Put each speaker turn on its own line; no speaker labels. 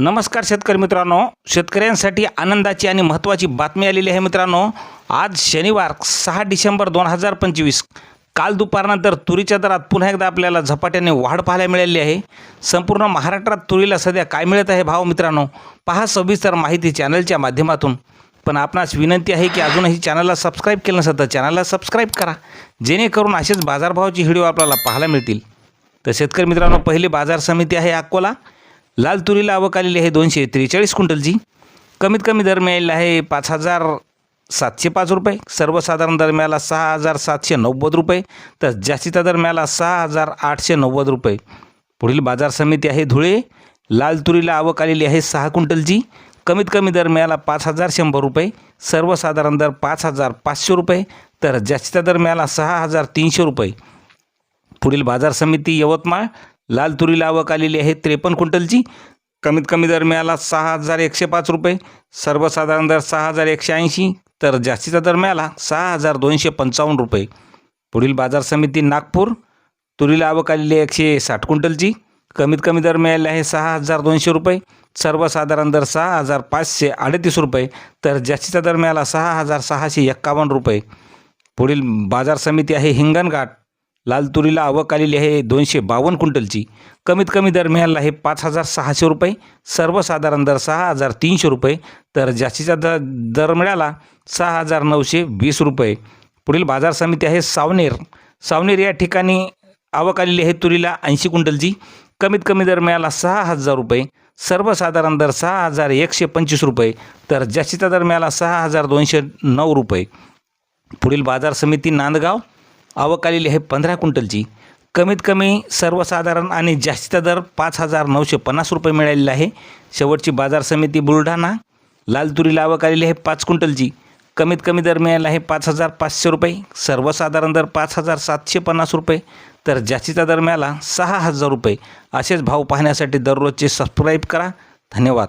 नमस्कार शेतकरी मित्रांनो. शेतकऱ्यांसाठी आनंदाची आणि महत्त्वाची बातमी आलेली आहे मित्रांनो. आज शनिवार सहा डिसेंबर दोन हजार पंचवीस. काल दुपारनंतर तुरीच्या दरात पुन्हा एकदा आपल्याला झपाट्याने वाढ पाहायला मिळाली आहे. संपूर्ण महाराष्ट्रात तुरीला सध्या काय मिळत आहे भाव मित्रांनो? पहा सविस्तर माहिती चॅनलच्या माध्यमातून. पण आपणास विनंती आहे की अजूनही चॅनलला सबस्क्राईब केलं नसेल तर चॅनलला सबस्क्राईब करा. जेणेकरून असेच बाजारभावाची व्हिडिओ आपल्याला पाहायला मिळतील. तर शेतकरी मित्रांनो पहिली बाजार समिती आहे अकोला. लाल तुरीला आवक आलेली आहे दोनशे त्रेचाळीस क्विंटलची. कमीत कमी दर मिळालेला आहे पाच हजार सातशे पाच रुपये. सर्वसाधारण दर मिळाला सहा हजार सातशे नव्वद रुपये. तर जास्तीचा दर मिळाला सहा हजार आठशे नव्वद रुपये. पुढील बाजार समिती आहे धुळे. लाल तुरीला आवक आलेली आहे सहा क्विंटलची. कमीत कमी दर मिळाला पाच हजार शंभर रुपये. सर्वसाधारण दर पाच हजार पाचशे रुपये. तर जास्तीचा दर मिळाला सहा हजार तीनशे रुपये. पुढील बाजार समिती यवतमाळ. लाल तुरीला आवक आलेली आहे त्रेपन्न क्विंटलची. कमीत कमी दर मिळाला सहा हजार एकशे पाच रुपये. सर्वसाधारण दर सहा हजार एकशे ऐंशी. तर जास्तीचा दर मिळाला सहा हजार दोनशे पंचावन्न रुपये. पुढील बाजार समिती नागपूर. तुरीला आवक आलेली आहे एकशे साठ क्विंटलची. कमीत कमी दर मिळाले आहे सहा हजार दोनशे रुपये. सर्वसाधारण दर सहा हजार पाचशे अडतीस रुपये. तर जास्तीचा दर मिळाला सहा हजार सहाशे एक्कावन्न रुपये. पुढील बाजार समिती आहे हिंगणघाट. लाल तुरीला आवक आलेली आहे दोनशे बावन्न क्विंटलची. कमीत कमी दर मिळाला आहे पाच हजार सहाशे रुपये. सर्वसाधारण दर सहा हजार तीनशे रुपये. तर जास्तीचा दर दर मिळाला सहा हजार नऊशे वीस रुपये. पुढील बाजार समिती आहे सावनेर. सावनेर या ठिकाणी आवक आलेली आहे तुरीला ऐंशी क्विंटलची. कमीत कमी दर मिळाला सहा हजार रुपये. सर्वसाधारण दर सहा हजार एकशे पंचवीस रुपये. तर जास्तीचा दर मिळाला सहा हजार दोनशे नऊ रुपये. पुढील बाजार समिती नांदगाव आवक आलेली आहे पंधरा क्विंटलची. कमीत कमी सर्वसाधारण आणि जास्तीचा दर पाच हजार नऊशे पन्नास रुपये मिळालेला आहे. शेवटची बाजार समिती बुलढाणा लाल तुरीला आवक आलेली आहे पाच क्विंटलची. कमीत कमी दर मिळाला आहे पाच हजार पाचशे रुपये. सर्वसाधारण दर पाच हजार सातशे पन्नास रुपये. तर जास्तीचा दर मिळाला सहा हजार रुपये. असेच भाव पाहण्यासाठी दररोजचे सबस्क्राईब करा. धन्यवाद.